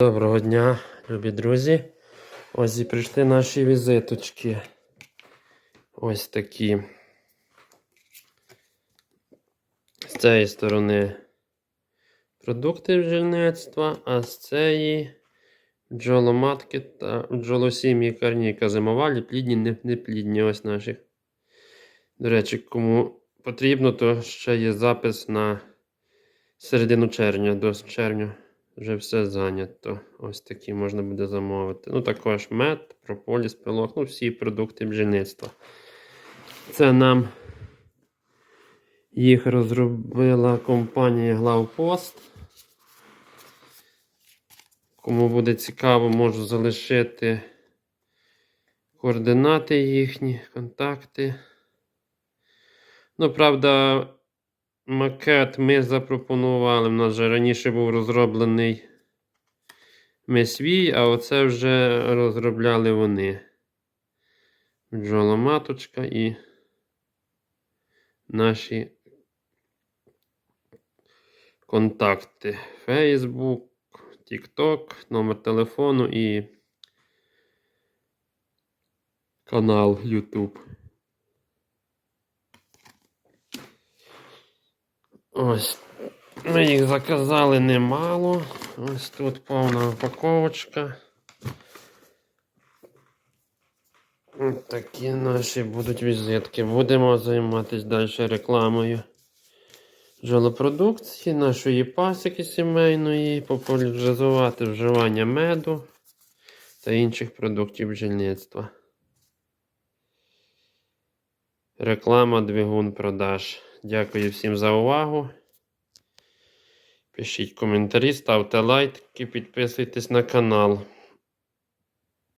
Доброго дня, любі друзі. Ось і прийшли наші візиточки. Ось такі. З цієї сторони продукти бджільництва, а з цієї бджоломатки та бджолосім'ї карніка зимовалі, плідні, не- неплідні. Ось наші. До речі, кому потрібно, то ще є запис на середину червня до червня. Вже все зайнято. Ось такі можна буде замовити. Ну, також мед, прополіс, пилок, ну всі продукти бджільництва. Це нам їх розробила компанія Главпост. Кому буде цікаво, можу залишити координати їхні, контакти. Ну, правда, макет ми запропонували. У нас вже раніше був розроблений ми свій, а оце вже розробляли вони. Бджоломаточка і наші контакти. Facebook, TikTok, номер телефону і канал YouTube. Ось. Ми їх заказали немало. Ось тут повна упаковочка. Ось такі наші будуть візитки. Будемо займатися далі рекламою бджолопродукції, нашої пасіки сімейної, популяризувати вживання меду та інших продуктів бджільництва. Реклама двигун продаж. Дякую всім за увагу. Пишіть коментарі, ставте лайки, підписуйтесь на канал.